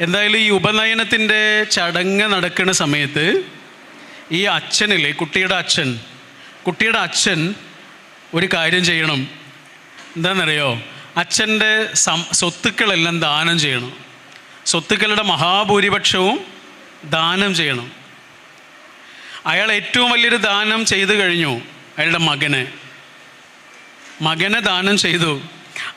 എന്തായാലും ഈ ഉപനയനത്തിന്റെ ചടങ്ങ് നടക്കുന്ന സമയത്ത് ഈ അച്ഛനില്ലേ കുട്ടിയുടെ അച്ഛൻ കുട്ടിയുടെ അച്ഛൻ ഒരു കാര്യം ചെയ്യണം. എന്താണെന്നറിയോ? അച്ഛന്റെ സം സ്വത്തുക്കളെല്ലാം ദാനം ചെയ്യണം. സ്വത്തുക്കളുടെ മഹാഭൂരിപക്ഷവും ദാനം ചെയ്യണം. അയാൾ ഏറ്റവും വലിയൊരു ദാനം ചെയ്തു കഴിഞ്ഞു അയാളുടെ മകനെ. മകനെ ദാനം ചെയ്തു.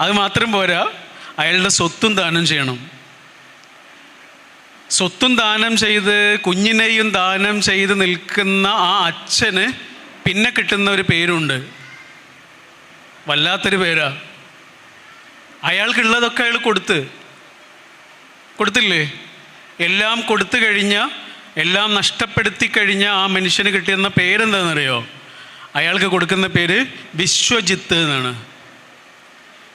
അത് മാത്രം പോരാ അയാളുടെ സ്വത്തും ദാനം ചെയ്യണം. സ്വത്തും ദാനം ചെയ്ത് കുഞ്ഞിനെയും ദാനം ചെയ്ത് നിൽക്കുന്ന ആ അച്ഛന് പിന്നെ കിട്ടുന്ന ഒരു പേരുണ്ട്. വല്ലാത്തൊരു പേരാ. അയാൾക്കുള്ളതൊക്കെ അയാൾ കൊടുത്ത്. കൊടുത്തില്ലേ? എല്ലാം കൊടുത്തു കഴിഞ്ഞ എല്ലാം നഷ്ടപ്പെടുത്തി കഴിഞ്ഞ ആ മനുഷ്യന് കിട്ടിയെന്ന പേരെന്താണെന്നറിയോ? അയാൾക്ക് കൊടുക്കുന്ന പേര് വിശ്വജിത്ത് എന്നാണ്.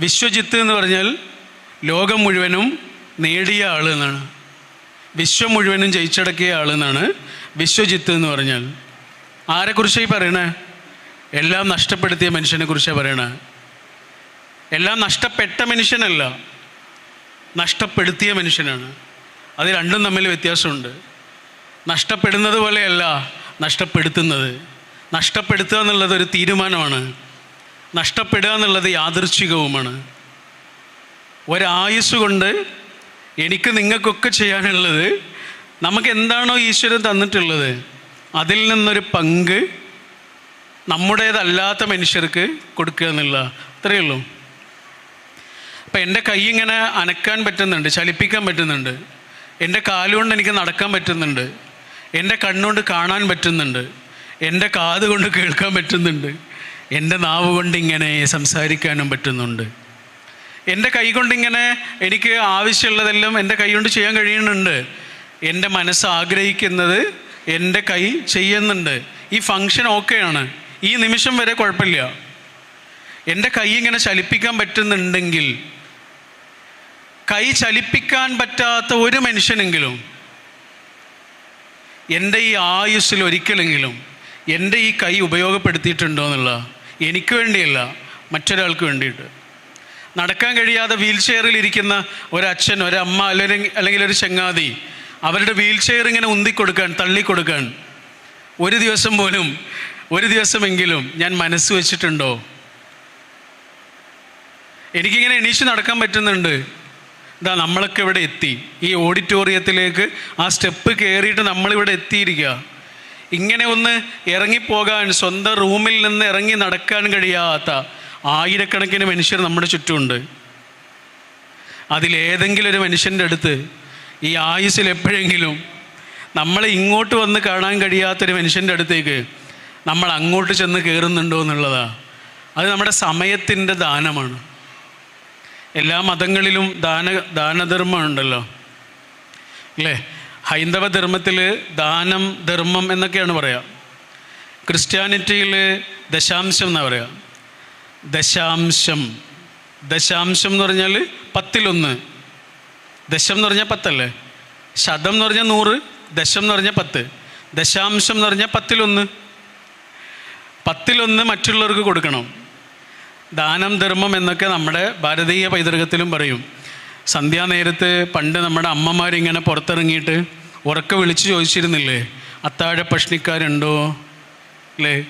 വിശ്വജിത്ത് എന്ന് പറഞ്ഞാൽ ലോകം മുഴുവനും നേടിയ ആൾ എന്നാണ്. വിശ്വം മുഴുവനും ജയിച്ചടക്കിയ ആളെന്നാണ് വിശ്വജിത്ത് എന്ന് പറഞ്ഞാൽ. ആരെക്കുറിച്ചാണ് ഈ പറയണേ? എല്ലാം നഷ്ടപ്പെടുത്തിയ മനുഷ്യനെ കുറിച്ചാണ് പറയണേ. എല്ലാം നഷ്ടപ്പെട്ട മനുഷ്യനല്ല നഷ്ടപ്പെടുത്തിയ മനുഷ്യനാണ്. അത് രണ്ടും തമ്മിൽ വ്യത്യാസമുണ്ട്. നഷ്ടപ്പെടുന്നത് പോലെയല്ല നഷ്ടപ്പെടുത്തുന്നത്. നഷ്ടപ്പെടുത്തുക എന്നുള്ളത് ഒരു തീരുമാനമാണ്. നഷ്ടപ്പെടുക എന്നുള്ളത് യാദൃച്ഛികവുമാണ് ഒരായുസ് കൊണ്ട് എനിക്ക് നിങ്ങൾക്കൊക്കെ ചെയ്യാനുള്ളത് നമുക്ക് എന്താണോ ഈശ്വരൻ തന്നിട്ടുള്ളത് അതിൽ നിന്നൊരു പങ്ക് നമ്മുടേതല്ലാത്ത മനുഷ്യർക്ക് കൊടുക്കുക എന്നുള്ള അത്രയേ ഉള്ളൂ. അപ്പം എന്റെ കൈ ഇങ്ങനെ അനക്കാൻ പറ്റുന്നുണ്ട് ചലിപ്പിക്കാൻ പറ്റുന്നുണ്ട്. എന്റെ കാലുകൊണ്ട് എനിക്ക് നടക്കാൻ പറ്റുന്നുണ്ട്. എന്റെ കണ്ണുകൊണ്ട് കാണാൻ പറ്റുന്നുണ്ട്. എന്റെ കാത് കൊണ്ട് കേൾക്കാൻ പറ്റുന്നുണ്ട്. എന്റെ നാവ് കൊണ്ട് ഇങ്ങനെ സംസാരിക്കാനും പറ്റുന്നുണ്ട്. എന്റെ കൈ കൊണ്ടിങ്ങനെ എനിക്ക് ആവശ്യമുള്ളതെല്ലാം എന്റെ കൈ കൊണ്ട് ചെയ്യാൻ കഴിയുന്നുണ്ട്. എന്റെ മനസ്സ് ആഗ്രഹിക്കുന്നത് എന്റെ കൈ ചെയ്യുന്നുണ്ട്. ഈ ഫങ്ഷൻ ഓക്കെയാണ് ഈ നിമിഷം വരെ കുഴപ്പമില്ല. എന്റെ കൈ ഇങ്ങനെ ചലിപ്പിക്കാൻ പറ്റുന്നുണ്ടെങ്കിൽ കൈ ചലിപ്പിക്കാൻ പറ്റാത്ത ഒരു മനുഷ്യനെങ്കിലും എന്റെ ഈ ആയുസ്സിൽ ഒരിക്കലെങ്കിലും എന്റെ ഈ കൈ ഉപയോഗപ്പെടുത്തിയിട്ടുണ്ടോ എന്നുള്ള എനിക്ക് വേണ്ടിയല്ല മറ്റൊരാൾക്ക് വേണ്ടിയിട്ട്. നടക്കാൻ കഴിയാതെ വീൽ ചെയറിൽ ഇരിക്കുന്ന ഒരച്ഛൻ ഒരമ്മ അല്ലെങ്കിൽ അല്ലെങ്കിൽ ഒരു ചങ്ങാതി അവരുടെ വീൽ ചെയർ ഇങ്ങനെ ഉന്തിക്കൊടുക്കാൻ തള്ളിക്കൊടുക്കാൻ. ഒരു ദിവസം പോലും ഒരു ദിവസമെങ്കിലും ഞാൻ മനസ്സ് വെച്ചിട്ടുണ്ടോ? എനിക്കിങ്ങനെ എണീച്ച് നടക്കാൻ പറ്റുന്നുണ്ട്. ഇതാ നമ്മളൊക്കെ ഇവിടെ എത്തി. ഈ ഓഡിറ്റോറിയത്തിലേക്ക് ആ സ്റ്റെപ്പ് കയറിയിട്ട് നമ്മളിവിടെ എത്തിയിരിക്കുക ഇങ്ങനെ ഒന്ന് ഇറങ്ങിപ്പോകാൻ സ്വന്തം റൂമിൽ നിന്ന് ഇറങ്ങി നടക്കാൻ കഴിയാത്ത ആയിരക്കണക്കിന് മനുഷ്യർ നമ്മുടെ ചുറ്റുമുണ്ട്. അതിലേതെങ്കിലും ഒരു മനുഷ്യന്റെ അടുത്ത് ഈ ആയുസ്സിൽ എപ്പോഴെങ്കിലും നമ്മളെ ഇങ്ങോട്ട് വന്ന് കാണാൻ കഴിയാത്തൊരു മനുഷ്യന്റെ അടുത്തേക്ക് നമ്മൾ അങ്ങോട്ട് ചെന്ന് കയറുന്നുണ്ടോ എന്നുള്ളതാണ് അത് നമ്മുടെ സമയത്തിന്റെ ദാനമാണ്. എല്ലാ മതങ്ങളിലും ദാന ദാനധർമ്മം ഉണ്ടല്ലോ. അല്ലേ? ഹൈന്ദവ ധർമ്മത്തിൽ ദാനം ധർമ്മം എന്നൊക്കെയാണ് പറയുക ക്രിസ്ത്യാനിറ്റിയിൽ ദശാംശം എന്നാണ് പറയുക ദശാംശം. ദശാംശം എന്ന് പറഞ്ഞാൽ പത്തിലൊന്ന്. ദശം എന്ന് പറഞ്ഞാൽ പത്തല്ലേ? ശതം എന്ന് പറഞ്ഞാൽ നൂറ് ദശം എന്ന് പറഞ്ഞാൽ പത്ത്. ദശാംശം എന്ന് പറഞ്ഞാൽ പത്തിലൊന്ന്. പത്തിലൊന്ന് മറ്റുള്ളവർക്ക് കൊടുക്കണം. ദാനം ധർമ്മം എന്നൊക്കെ നമ്മുടെ ഭാരതീയ പൈതൃകത്തിലും പറയും. സന്ധ്യാനേരത്ത് പണ്ട് നമ്മുടെ അമ്മമാരിങ്ങനെ പുറത്തിറങ്ങിയിട്ട് ഉറക്കെ വിളിച്ച് ചോദിച്ചിരുന്നില്ലേ? അത്താഴ പഷ്ണിക്കാരുണ്ടോ? അല്ലേ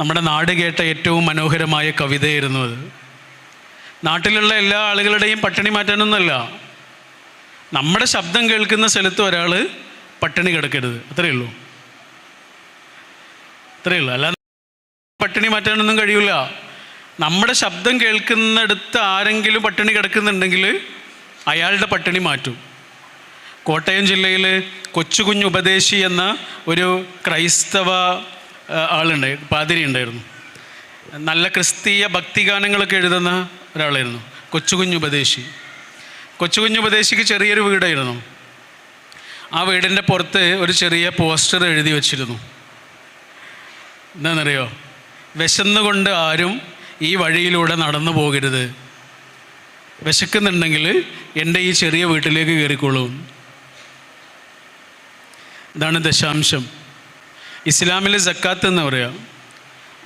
നമ്മുടെ നാട് കേട്ട ഏറ്റവും മനോഹരമായ കവിതയായിരുന്നു അത്. നാട്ടിലുള്ള എല്ലാ ആളുകളുടെയും പട്ടിണി മാറ്റാനൊന്നുമല്ല. നമ്മുടെ ശബ്ദം കേൾക്കുന്ന സ്ഥലത്ത് ഒരാൾ പട്ടിണി കിടക്കരുത്. അത്രയേ ഉള്ളൂ. അത്രയേ ഉള്ളൂ. അല്ല പട്ടിണി മാറ്റാനൊന്നും കഴിയില്ല നമ്മുടെ ശബ്ദം കേൾക്കുന്നിടത്ത് ആരെങ്കിലും പട്ടിണി കിടക്കുന്നുണ്ടെങ്കിൽ അയാളുടെ പട്ടിണി മാറ്റും. കോട്ടയം ജില്ലയിൽ കൊച്ചുകുഞ്ഞ് ഉപദേശി എന്ന ഒരു ക്രൈസ്തവ ആ, ആളുണ്ട്. പാതിരി ഉണ്ടായിരുന്നു നല്ല ക്രിസ്തീയ ഭക്തിഗാനങ്ങളൊക്കെ എഴുതുന്ന ഒരാളായിരുന്നു. കൊച്ചുകുഞ്ഞുപദേശി ഉപദേശി. കൊച്ചുകുഞ്ഞ് ഉപദേശിക്ക് ചെറിയൊരു വീടായിരുന്നു. ആ വീടിന്റെ പുറത്ത് ഒരു ചെറിയ പോസ്റ്റർ എഴുതി വച്ചിരുന്നു. എന്താണെന്നറിയോ? വിശന്നുകൊണ്ട് ആരും ഈ വഴിയിലൂടെ നടന്നു പോകരുത്. വിശക്കുന്നുണ്ടെങ്കിൽ എന്റെ ഈ ചെറിയ വീട്ടിലേക്ക് കയറിക്കോളൂ. ഇതാണ് ദശാംശം. ഇസ്ലാമിൽ ജക്കാത്ത് എന്ന് പറയാം?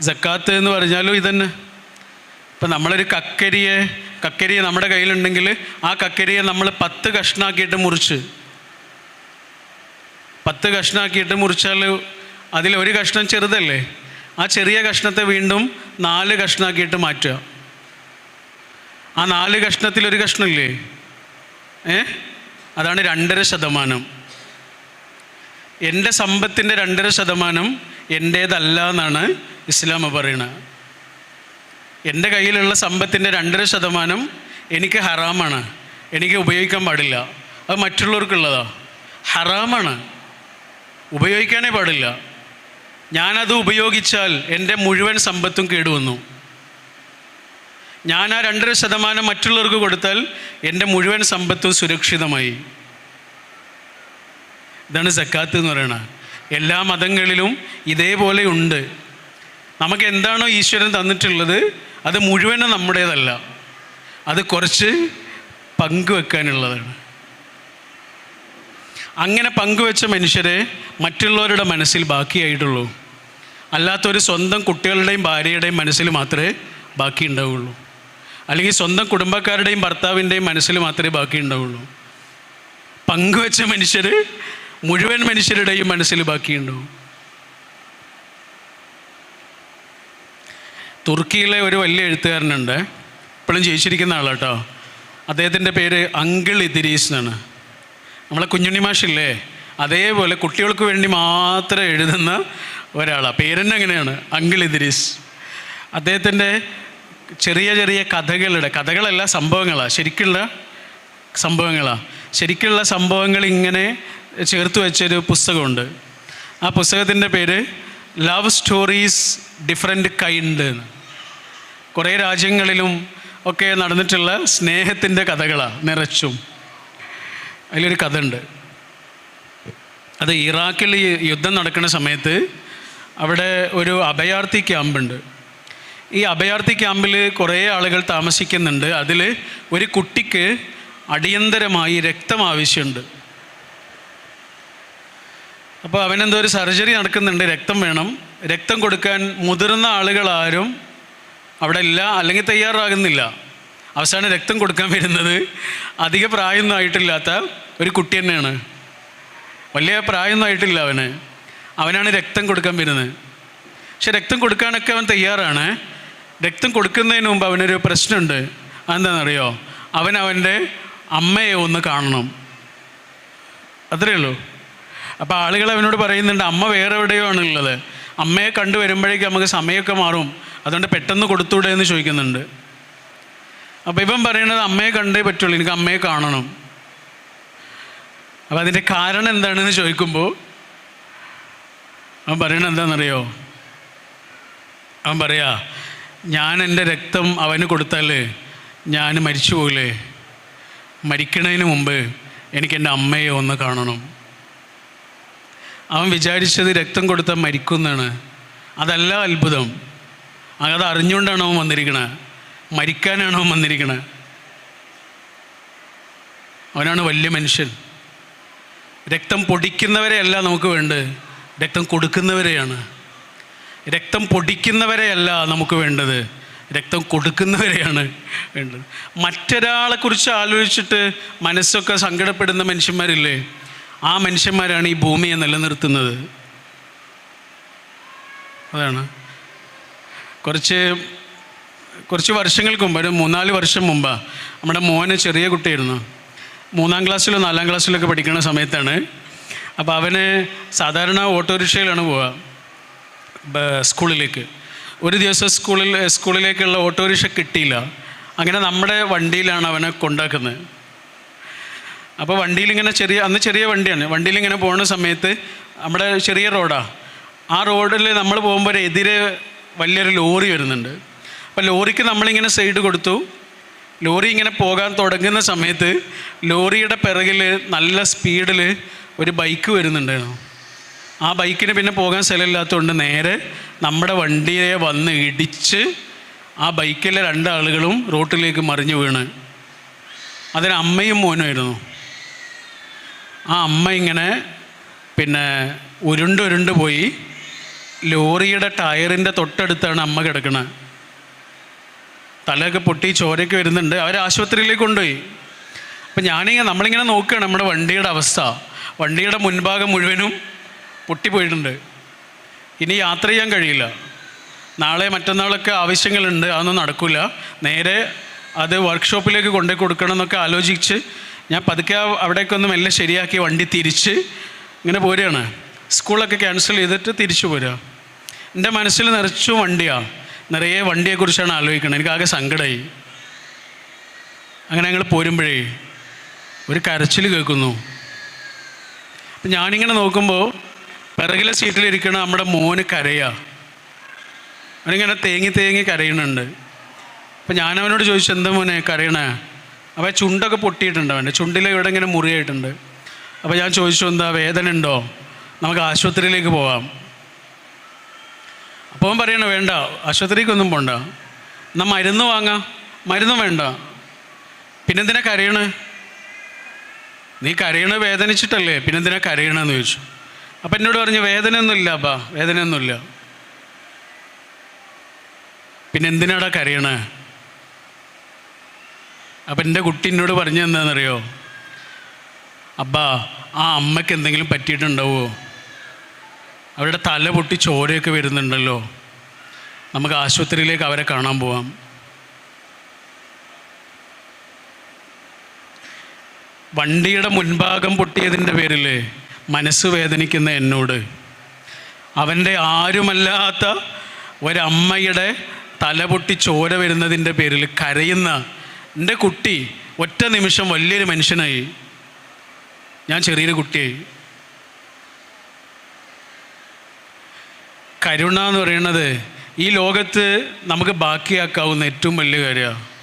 ജക്കാത്ത് എന്ന് പറഞ്ഞാലും ഇതന്നെ. ഇപ്പം നമ്മളൊരു കക്കരിയെ കക്കരിയെ നമ്മുടെ കയ്യിലുണ്ടെങ്കിൽ ആ കക്കരിയെ നമ്മൾ പത്ത് കഷ്ണാക്കിയിട്ട് മുറിച്ച്. പത്ത് കഷ്ണാക്കിയിട്ട് മുറിച്ചാൽ അതിൽ ഒരു കഷ്ണം ചെറുതല്ലേ? ആ ചെറിയ കഷ്ണത്തെ വീണ്ടും നാല് കഷ്ണാക്കിയിട്ട് മാറ്റുക. ആ നാല് കഷ്ണത്തിൽ ഒരു കഷ്ണമില്ലേ? ഏ? അതാണ് രണ്ടര ശതമാനം. എന്റെ സമ്പത്തിന്റെ രണ്ടര ശതമാനം എന്റേതല്ല എന്നാണ് ഇസ്ലാം പറയുന്നത്. എന്റെ കയ്യിലുള്ള സമ്പത്തിന്റെ രണ്ടര ശതമാനം എനിക്ക് ഹറാമാണ്. എനിക്ക് ഉപയോഗിക്കാൻ പാടില്ല. അത് മറ്റുള്ളവർക്കുള്ളതാ. ഹറാമാണ്. ഉപയോഗിക്കാനേ പാടില്ല. ഞാനത് ഉപയോഗിച്ചാൽ എന്റെ മുഴുവൻ സമ്പത്തും കേടുവന്നു. ഞാൻ ആ രണ്ടര ശതമാനം മറ്റുള്ളവർക്ക് കൊടുത്താൽ എന്റെ മുഴുവൻ സമ്പത്തും സുരക്ഷിതമായി. ഇതാണ് സക്കാത്ത് എന്ന് പറയുന്നത് എല്ലാ മതങ്ങളിലും ഇതേപോലെ ഉണ്ട്. നമുക്ക് എന്താണോ ഈശ്വരൻ തന്നിട്ടുള്ളത് അത് മുഴുവനും നമ്മുടേതല്ല. അത് കുറച്ച് പങ്കുവെക്കാനുള്ളതാണ്. അങ്ങനെ പങ്കുവെച്ച മനുഷ്യരെ മറ്റുള്ളവരുടെ മനസ്സിൽ ബാക്കിയായിട്ടുള്ളൂ. അല്ലാത്തൊരു സ്വന്തം കുട്ടികളുടെയും ഭാര്യയുടെയും മനസ്സിൽ മാത്രമേ ബാക്കി ഉണ്ടാവുള്ളൂ അല്ലെങ്കിൽ സ്വന്തം കുടുംബക്കാരുടെയും ഭർത്താവിന്റെയും മനസ്സിൽ മാത്രമേ ബാക്കി ഉണ്ടാവുള്ളൂ പങ്കുവെച്ച മനുഷ്യർ മുഴുവൻ മനുഷ്യരുടെയും മനസ്സിൽ ബാക്കിയുണ്ടോ? തുർക്കിയിലെ ഒരു വലിയ എഴുത്തുകാരനുണ്ട്. ഇപ്പോഴും ജയിച്ചിരിക്കുന്ന ആളാട്ടോ. അദ്ദേഹത്തിന്റെ പേര് അങ്കിൾ ഇദിരീസ് എന്നാണ്. നമ്മളെ കുഞ്ഞുണ്ണി മാഷില്ലേ? അതേപോലെ കുട്ടികൾക്ക് വേണ്ടി മാത്രം എഴുതുന്ന ഒരാളാണ് പേരന്നെ അങ്ങനെയാണ് അങ്കിൾ ഇദിരീസ്. അദ്ദേഹത്തിന്റെ ചെറിയ ചെറിയ കഥകളുടെ കഥകളല്ല സംഭവങ്ങളാണ് ശരിക്കുള്ള സംഭവങ്ങളാണ് ശരിക്കുള്ള സംഭവങ്ങൾ ഇങ്ങനെ ചേർത്ത് വെച്ചൊരു പുസ്തകമുണ്ട്. ആ പുസ്തകത്തിന്റെ പേര് ലവ് സ്റ്റോറീസ് ഡിഫറെന്റ് കൈൻഡ് കുറേ രാജ്യങ്ങളിലും ഒക്കെ നടന്നിട്ടുള്ള സ്നേഹത്തിന്റെ കഥകളാണ് നിറച്ചും. അതിലൊരു കഥ ഉണ്ട് അത് ഇറാഖിൽ യുദ്ധം നടക്കുന്ന സമയത്ത് അവിടെ ഒരു അഭയാർത്ഥി ക്യാമ്പുണ്ട്. ഈ അഭയാർത്ഥി ക്യാമ്പിൽ കുറേ ആളുകൾ താമസിക്കുന്നുണ്ട്. അതിൽ ഒരു കുട്ടിക്ക് അടിയന്തരമായി രക്തം ആവശ്യമുണ്ട്. അപ്പോൾ അവനെന്തോ ഒരു സർജറി നടക്കുന്നുണ്ട് രക്തം വേണം. രക്തം കൊടുക്കാൻ മുതിർന്ന ആളുകളാരും അവിടെ ഇല്ല അല്ലെങ്കിൽ തയ്യാറാകുന്നില്ല. അവസാനം രക്തം കൊടുക്കാൻ വരുന്നത് അധിക പ്രായമൊന്നും ആയിട്ടില്ലാത്ത ഒരു കുട്ടി തന്നെയാണ്. വലിയ പ്രായമൊന്നും ആയിട്ടില്ല അവന്. അവനാണ് രക്തം കൊടുക്കാൻ വരുന്നത്. പക്ഷെ രക്തം കൊടുക്കാനൊക്കെ അവൻ തയ്യാറാണ്. രക്തം കൊടുക്കുന്നതിന് മുമ്പ് അവനൊരു പ്രശ്നമുണ്ട്. അതെന്താണെന്നറിയോ? അവൻ അവന്റെ അമ്മയെ ഒന്ന് കാണണം. അത്രയേ ഉള്ളൂ. അപ്പോൾ ആളുകൾ അവനോട് പറയുന്നുണ്ട് അമ്മ വേറെ എവിടെയോ ആണുള്ളത്. അമ്മയെ കണ്ടു വരുമ്പോഴേക്കും നമുക്ക് സമയമൊക്കെ മാറും. അതുകൊണ്ട് പെട്ടെന്ന് കൊടുത്തൂടെ എന്ന് ചോദിക്കുന്നുണ്ട്. അപ്പോൾ ഇവൻ പറയുന്നത് അമ്മയെ കണ്ടേ പറ്റുള്ളൂ എനിക്ക് അമ്മയെ കാണണം. അപ്പോൾ അതിന്റെ കാരണം എന്താണെന്ന് ചോദിക്കുമ്പോൾ അവൻ പറയണത് എന്താണെന്നറിയോ? അവൻ പറയാ ഞാൻ എന്റെ രക്തം അവന് കൊടുത്താൽ ഞാൻ മരിച്ചു പോകില്ലേ? മരിക്കണതിന് മുമ്പ് എനിക്ക് എന്റെ അമ്മയെ ഒന്ന് കാണണം. അവൻ വിചാരിച്ചത് രക്തം കൊടുത്താൽ മരിക്കുമെന്നാണ് അതല്ല അത്ഭുതം. അത് അറിഞ്ഞുകൊണ്ടാണ് അവൻ വന്നിരിക്കണത് മരിക്കാനാണ് അവൻ വന്നിരിക്കണത് അവനാണ് വലിയ മനുഷ്യൻ. രക്തം പൊടിക്കുന്നവരെയല്ല നമുക്ക് വേണ്ടത്. രക്തം കൊടുക്കുന്നവരെയാണ്. രക്തം പൊടിക്കുന്നവരെയല്ല നമുക്ക് വേണ്ടത്. രക്തം കൊടുക്കുന്നവരെയാണ് വേണ്ടത്. മറ്റൊരാളെക്കുറിച്ച് ആലോചിച്ചിട്ട് മനസ്സൊക്കെ സങ്കടപ്പെടുന്ന മനുഷ്യന്മാരില്ലേ? ആ മനുഷ്യന്മാരാണ് ഈ ഭൂമിയെ നിലനിർത്തുന്നത്. അതാണ്. കുറച്ച് കുറച്ച് വർഷങ്ങൾക്ക് മുമ്പ് ഒരു മൂന്നാൽ വർഷം മുമ്പ് നമ്മുടെ മോന് ചെറിയ കുട്ടിയായിരുന്നു. മൂന്നാം ക്ലാസ്സിലോ നാലാം ക്ലാസ്സിലൊക്കെ പഠിക്കുന്ന സമയത്താണ്. അപ്പോൾ അവന് സാധാരണ ഓട്ടോറിക്ഷയിലാണ് പോവുക സ്കൂളിലേക്ക്. ഒരു ദിവസം സ്കൂളിൽ സ്കൂളിലേക്കുള്ള ഓട്ടോറിക്ഷ കിട്ടിയില്ല. അങ്ങനെ നമ്മുടെ വണ്ടിയിലാണ് അവനെ കൊണ്ടാക്കുന്നത്. അപ്പോൾ വണ്ടിയിൽ ഇങ്ങനെ ചെറിയ അന്ന് ചെറിയ വണ്ടിയാണ്. വണ്ടിയിൽ ഇങ്ങനെ പോകുന്ന സമയത്ത് നമ്മുടെ ചെറിയ റോഡാണ് ആ റോഡിൽ നമ്മൾ പോകുമ്പോൾ എതിരെ വലിയൊരു ലോറി വരുന്നുണ്ട്. അപ്പോൾ ലോറിക്ക് നമ്മളിങ്ങനെ സൈഡ് കൊടുത്തു. ലോറി ഇങ്ങനെ പോകാൻ തുടങ്ങുന്ന സമയത്ത് ലോറിയുടെ പിറകിൽ നല്ല സ്പീഡിൽ ഒരു ബൈക്ക് വരുന്നുണ്ടായിരുന്നു. ആ ബൈക്കിന് പിന്നെ പോകാൻ സ്ഥലമില്ലാത്തതുകൊണ്ട് നേരെ നമ്മുടെ വണ്ടിയെ വന്ന് ഇടിച്ച് ആ ബൈക്കിലെ രണ്ടാളുകളും റോട്ടിലേക്ക് മറിഞ്ഞു വീണ്. അതിന് അമ്മയും മോനുമായിരുന്നു ആ അമ്മ ഇങ്ങനെ പിന്നെ ഉരുണ്ട് ഉരുണ്ട് പോയി ലോറിയുടെ ടയറിന്റെ തൊട്ടടുത്താണ് അമ്മ കിടക്കുന്നത് തലയൊക്കെ പൊട്ടി ചോരയൊക്കെ വരുന്നുണ്ട്. അവർ ആശുപത്രിയിലേക്ക് കൊണ്ടുപോയി. അപ്പം ഞാനിങ്ങനെ നമ്മളിങ്ങനെ നോക്കുകയാണ് നമ്മുടെ വണ്ടിയുടെ അവസ്ഥ. വണ്ടിയുടെ മുൻഭാഗം മുഴുവനും പൊട്ടിപ്പോയിട്ടുണ്ട് ഇനി യാത്ര ചെയ്യാൻ കഴിയില്ല. നാളെ മറ്റന്നാളൊക്കെ ആവശ്യങ്ങളുണ്ട്. അതൊന്നും നടക്കില്ല നേരെ അത് വർക്ക്ഷോപ്പിലേക്ക് കൊണ്ടുപോയി കൊടുക്കണം എന്നൊക്കെ ആലോചിച്ച് ഞാൻ പതുക്കെ അവിടേക്കൊന്നും എല്ലാം ശരിയാക്കി വണ്ടി തിരിച്ച് ഇങ്ങനെ പോരുകയാണ്. സ്കൂളൊക്കെ ക്യാൻസൽ ചെയ്തിട്ട് തിരിച്ചു പോരുക. എന്റെ മനസ്സിൽ നിറച്ചു വണ്ടിയാണ് നിറയെ വണ്ടിയെക്കുറിച്ചാണ് ആലോചിക്കുന്നത് എനിക്കാകെ സങ്കടമായി അങ്ങനെ ഞങ്ങൾ പോരുമ്പോഴേ ഒരു കരച്ചിൽ കേൾക്കുന്നു. അപ്പം ഞാനിങ്ങനെ നോക്കുമ്പോൾ പിറകിലെ സീറ്റിലിരിക്കണ നമ്മുടെ മോന് കരയാ. അവനിങ്ങനെ തേങ്ങി തേങ്ങി കരയണുണ്ട് അപ്പം ഞാനവനോട് ചോദിച്ചു എന്താ മോനെ കരയണേ? അവൻ ചുണ്ടൊക്കെ പൊട്ടിയിട്ടുണ്ട് അവന്റെ. ചുണ്ടിൽ ഇവിടെ ഇങ്ങനെ മുറിയായിട്ടുണ്ട്. അപ്പോൾ ഞാൻ ചോദിച്ചു എന്താ വേദന ഉണ്ടോ? നമുക്ക് ആശുപത്രിയിലേക്ക് പോവാം. അപ്പോൾ അവൻ പറയണ വേണ്ട ആശുപത്രിക്കൊന്നും പോണ്ട. എന്നാൽ മരുന്ന് വാങ്ങാം. മരുന്നും വേണ്ട. പിന്നെന്തിനാ കരയണേ? നീ കരയണ വേദനിച്ചിട്ടല്ലേ? പിന്നെന്തിനാ കരയണമെന്ന് ചോദിച്ചു. അപ്പം എന്നോട് പറഞ്ഞു വേദനയൊന്നുമില്ല അപ്പാ വേദനയൊന്നുമില്ല. പിന്നെന്തിനാടാ കരയണേ? അപ്പം എന്റെ കുട്ടി എന്നോട് പറഞ്ഞു എന്താണെന്നറിയോ അബ്ബാ ആ അമ്മയ്ക്ക് എന്തെങ്കിലും പറ്റിയിട്ടുണ്ടാവോ? അവരുടെ തല പൊട്ടി ചോരയൊക്കെ വരുന്നുണ്ടല്ലോ. നമുക്ക് ആശുപത്രിയിലേക്ക് അവരെ കാണാൻ പോവാം. വണ്ടിയുടെ മുൻഭാഗം പൊട്ടിയതിന്റെ പേരിൽ മനസ്സ് വേദനിക്കുന്ന എന്നോട് അവന്റെ ആരുമല്ലാത്ത ഒരമ്മയുടെ തല പൊട്ടി ചോര വരുന്നതിന്റെ പേരിൽ കരയുന്ന എന്റെ കുട്ടി ഒറ്റ നിമിഷം വലിയൊരു മനുഷ്യനായി. ഞാൻ ചെറിയൊരു കുട്ടിയായി. കരുണ എന്ന് പറയുന്നത് ഈ ലോകത്ത് നമുക്ക് ബാക്കിയാക്കാവുന്ന ഏറ്റവും വലിയ കാര്യമാണ്.